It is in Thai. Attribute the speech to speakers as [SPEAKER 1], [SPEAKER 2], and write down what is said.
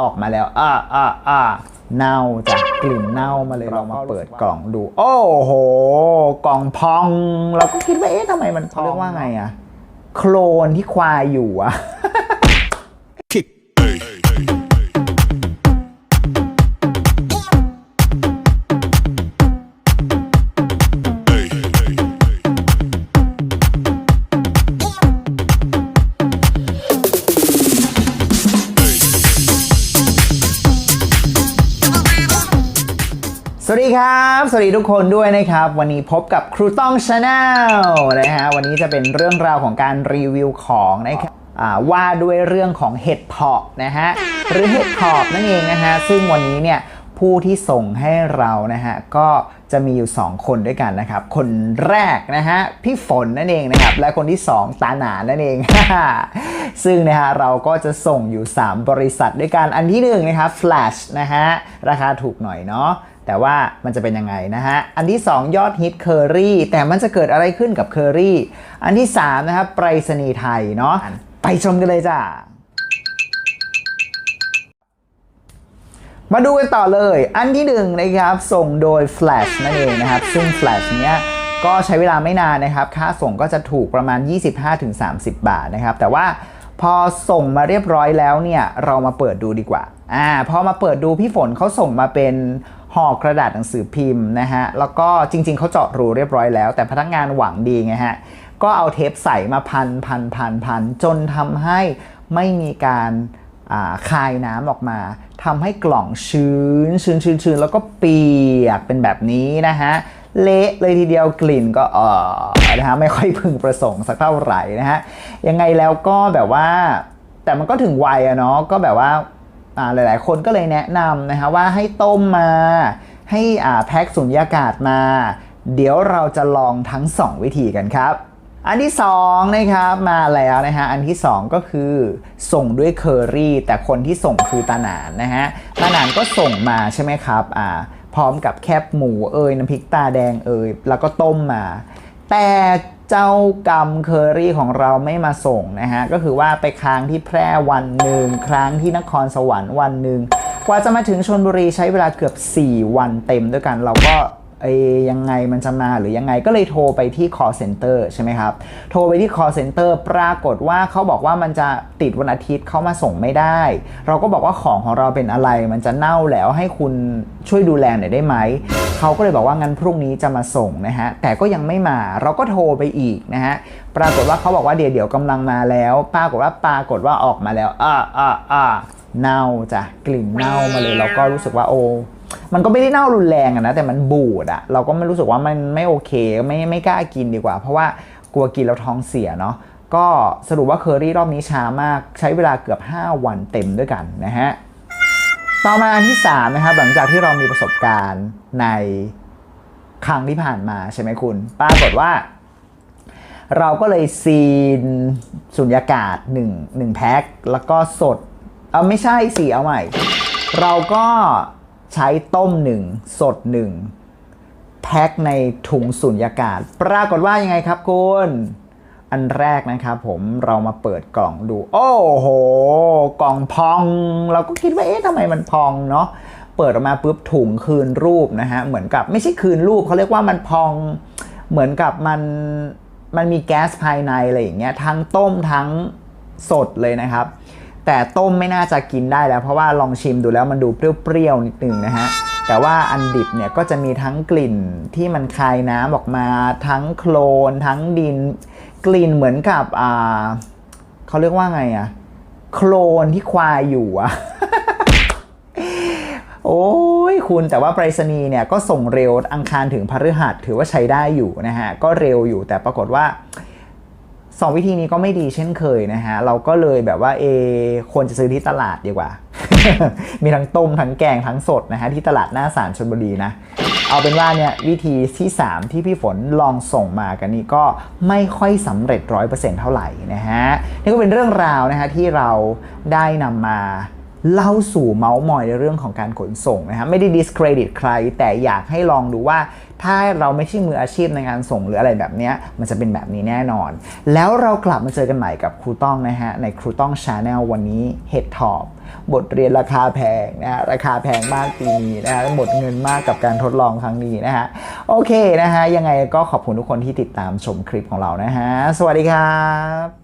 [SPEAKER 1] ออกมาแล้ว อ่าอ่าอ่าเน่าจากกลิ่นเน่ามาเลยเรามาเปิดกล่องดู โอ้โห กล่องพอง เราก็คิดว่าเอ๊ะทำไมมันเขาเรียกว่าไงอะโคลนที่ควายอยู่อะ วัสดีครับ สวัสดีทุกคนด้วยนะครับ วันนี้พบกับครูต้องชาแนลนะฮะวันนี้จะเป็นเรื่องราวของการรีวิวของนะครับว่าด้วยเรื่องของเห็ดเพาะนะฮะหรือเห็ดเพาะนั่นเองนะฮะซึ่งวันนี้เนี่ยผู้ที่ส่งให้เรานะฮะก็จะมีอยู่ 2 คนด้วยกันนะครับ คนแรกนะฮะพี่ฝนนั่นเองนะครับ และคนที่ 2 ตาหนานั่นเอง ซึ่งนะฮะเราก็จะส่งอยู่ 3 บริษัทด้วยกันอันที่1นะครับ Flash นะฮะราคาถูกหน่อยเนาะ แต่ว่ามันจะเป็นยังไงนะฮะ อันที่ 2 ยอดฮิตเคอรี่แต่มันจะเกิดอะไรขึ้นกับเคอรี่ อันที่ 3 นะครับไปรษณีย์ไทยเนาะไปชมกันเลยจ้ามาดูกันต่อเลย อันที่หนึ่งนะครับ ส่งโดย Flash นั่นเองนะครับ ซึ่ง Flash เนี้ยก็ใช้เวลาไม่นานนะครับ ค่าส่งก็จะถูกประมาณ 25-30 บาทนะครับ แต่ว่าพอส่งมาเรียบร้อยแล้วเนี่ย เรามาเปิดดูดีกว่า อ่า พอมาเปิดดูพี่ฝนเขาส่งมาเป็น ห่อกระดาษหนังสือพิมพ์นะฮะ แล้วก็จริง ๆเขาเจาะรูเรียบร้อยแล้ว แต่พนักงานหวังดีไงฮะ ก็เอาเทปใส่มาพันพันพันพันจนทำให้ไม่มีการาคายน้ำออกมาทำให้กล่องชื้นชื้นชื้นชื้นแล้วก็เปียกเป็นแบบนี้นะฮะ เละเลยทีเดียวกลิ่นก็เออนะฮะไม่ค่อยพึงประสงค์สักเท่าไหร่นะฮะ ยังไงแล้วก็แบบว่า แต่มันก็ถึงวัยอะเนาะก็แบบว่า หลายๆ คนก็เลยแนะนำนะฮะว่าให้ต้มมา ให้อ่าแพ็คสุญญากาศมา เดี๋ยวเราจะลองทั้ง 2 วิธีกันครับ อันที่2นะครับมาแล้วนะฮะอันที่ 2 ก็คือส่งด้วยเคอรี่แต่คนที่ส่งคือตาหนานนะฮะตาหนานก็ส่งมาใช่ไหมครับอ่าพร้อมกับแคบหมูเอยน้ำพริกตาแดงเอยแล้วก็ต้มมา แต่ เจ้ากรรมเคอรี่ของเราไม่มาส่งนะฮะ ก็คือว่าไปค้างที่แพร่วันหนึ่งครั้งที่นครสวรรค์วันหนึ่งกว่าจะมาถึงชนบุรีใช้เวลาเกือบ 4 วันเต็มด้วยกันเราก็ เอ้ยยังไงมันจะมาหรือยังไงก็เลยโทรไปที่ call center ใช่ไหมครับ โทรไปที่ call center ปรากฏว่าเขาบอกว่ามันจะติดวันอาทิตย์เขามาส่งไม่ได้ เราก็บอกว่าของของเราเป็นอะไร มันจะเน่าแล้วให้คุณช่วยดูแลหน่อยได้ไหม เขาก็เลยบอกว่างั้นพรุ่งนี้จะมาส่งนะฮะ แต่ก็ยังไม่มา เราก็โทรไปอีกนะฮะ ปรากฏว่าเขาบอกว่าเดี๋ยวเดี๋ยวกำลังมาแล้ว ปรากฏว่าปรากฏว่าออกมาแล้ว อ่าอ่าอ่าเน่าจ้ะ กลิ่นเน่ามาเลย เราก็รู้สึกว่าโอ้ มันก็ไม่ได้เน่ารุนแรงอะนะแต่มันบูดอะเราก็ไม่รู้สึกว่ามันไม่โอเคไม่ไม่กล้ากินดีกว่า เพราะว่ากลัวกินแล้วท้องเสียเนาะก็สรุปว่าเคอรี่รอบนี้ช้ามากใช้เวลาเกือบ 5 วันเต็มด้วยกันนะฮะต่อมาอันที่3นะครับหลังจากที่เรามีประสบการณ์ในครั้งที่ผ่านมาใช่ไหมคุณปรากฏว่า เราก็เลยซีนสุญญากาศ1 1แพ็คแล้วก็สดเอาไม่ใช่สิเอาใหม่ เราก็ ใช้ต้ม1สด1แพ็คในถุงสุญญากาศ ปรากฏว่ายังไงครับคุณอันแรกนะครับผมเรามาเปิดกล่องดู โอ้โห กล่องพอง เราก็คิดว่าเอ๊ะทำไมมันพองเนาะเปิดออกมาปุ๊บถุงคืนรูปนะฮะเหมือนกับไม่ใช่คืนรูปเขาเรียกว่ามันพอง เหมือนกับมันมันมีแก๊สภายในอะไรอย่างเงี้ยทั้งต้มทั้งสดเลยนะครับ แต่ต้มไม่น่าจะกินได้แล้ว เพราะว่าลองชิมดูแล้วมันดูเปรี้ยวๆนิดนึงนะฮะแต่ว่าอันดิบเนี่ยก็จะมีทั้งกลิ่นที่มันคายน้ำออกมาทั้งโคลน ทั้งดิน กลิ่นเหมือนกับอ่าเขาเรียกว่าไงอะโคลนที่ควายอยู่อะโอ้ยคุณแต่ว่าไปรษณีย์เนี่ยก็ส่งเร็วอังคารถึงพฤหัสถือว่าใช้ได้อยู่นะฮะ ก็เร็วอยู่แต่ปรากฏว่า สองวิธีนี้ก็ไม่ดีเช่นเคยนะฮะ เราก็เลยแบบว่าเอควรจะซื้อที่ตลาดดีกว่า มีทั้งต้มทั้งแกงทั้งสดนะฮะ ที่ตลาดหน้าสารชนบุรีนะ เอาเป็นว่าเนี่ยวิธีที่ 3 ที่พี่ฝนลองส่งมากันนี้ก็ไม่ค่อยสำเร็จร้อยเปอร์เซ็นต์เท่าไหร่นะฮะ นี่ก็เป็นเรื่องราวนะฮะที่เราได้นำมา เล่าสู่เมาส์มอยในเรื่องของการขนส่งนะฮะไม่ได้ discredit ใคร แต่อยากให้ลองดูว่า ถ้าเราไม่ใช่มืออาชีพในการส่งหรืออะไรแบบนี้มันจะเป็นแบบนี้แน่นอน แล้วเรากลับมาเจอกันใหม่กับครูต้องนะฮะในครูต้องชาแนลวันนี้ Head Top บทเรียนราคาแพงนะฮะราคาแพงมากปีนี้นะฮะหมดเงินมากกับการทดลองครั้งนี้นะฮะโอเคนะฮะยังไงก็ขอบคุณทุกคนที่ติดตามชมคลิปของเรานะฮะสวัสดีครับ